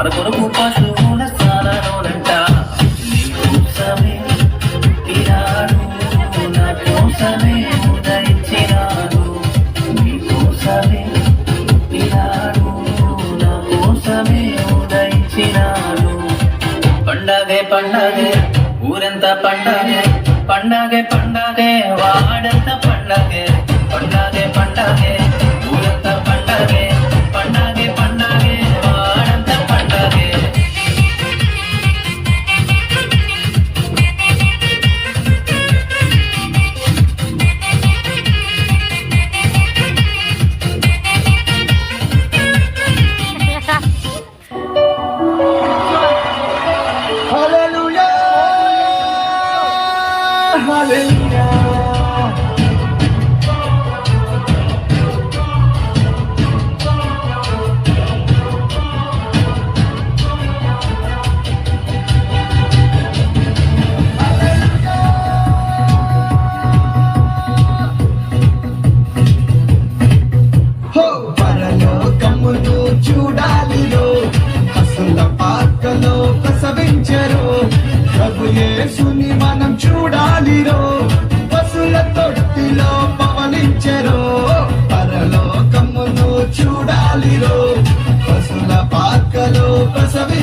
మన కొరకు పశువుల స్థానంట నీ కోసమే పుట్టినాడు నా కోసమే ఉదయించినాడు. నీ కోసమే పుట్టినాడు నా కోసమే ఉదయించినాడు. పండగే పండగే ఊరంతా పండగే పండగే పండగే వాడంతా పండగే. పండగే పండగే పండగే.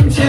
time.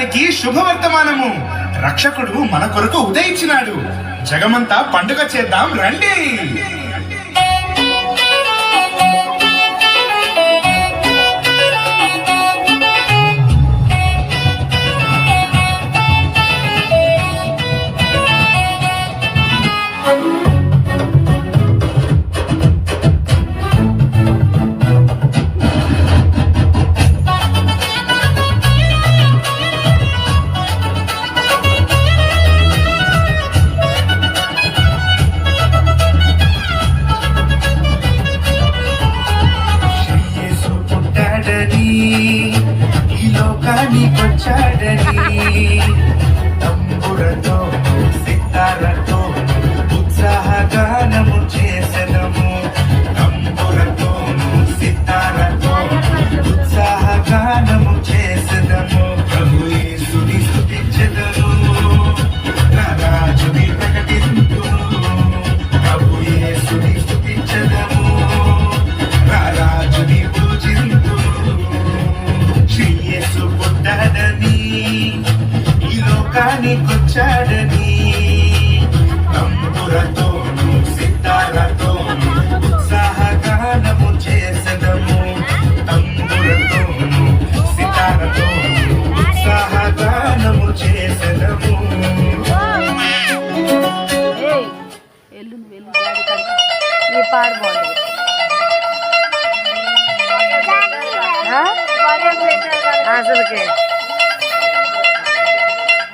సర్వలోకానికి శుభవర్తమానము. రక్షకుడు మన కొరకు ఉదయించినాడు. జగమంతా పండుగ చేద్దాం రండి. charge that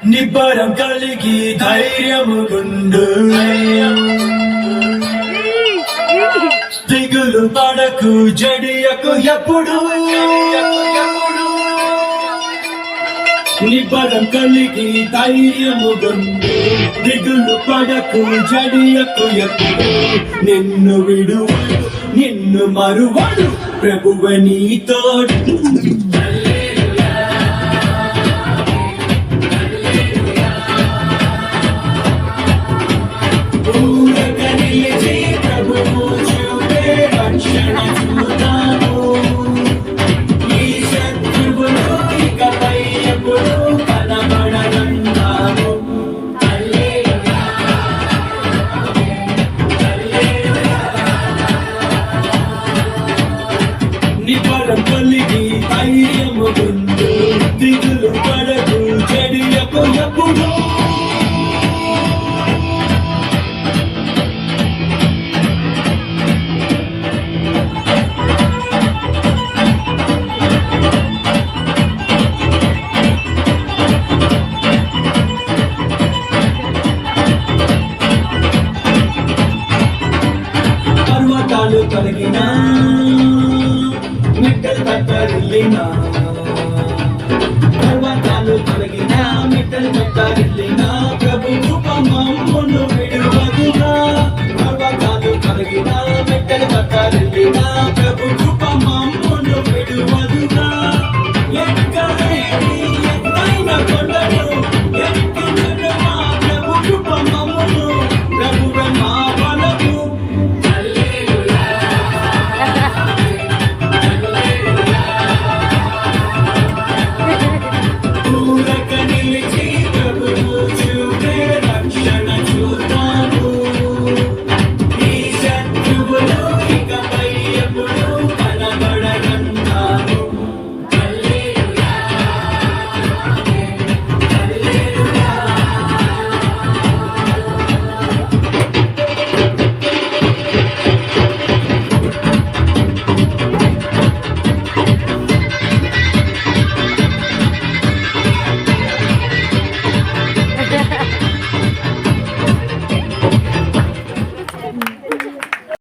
నిబ్బరం కలిగి ధైర్యము గుండు. దిగులు పడకు జడియకు ఎప్పుడు. నిబ్బరం కలిగి ధైర్యము గుండు. దిగులు పడకు జడియకు ఎప్పుడు. నిన్ను విడువడు నిన్ను మరువడు. ప్రభువ నీతోడు ప్రభువు చూపే రక్షణ ఉంటుంది దిగులు పడకు చెడి ఎప్పుడు. పర్వతాలు కలిగినా నిట్టలు తట్టరిల్లినా. పర్వతాలు తొలగిన మిట్టలు మెట్టాగిల్లిన ప్రభు రూపమమ్మును విడువదుగా. పర్వతాలు తొలగిన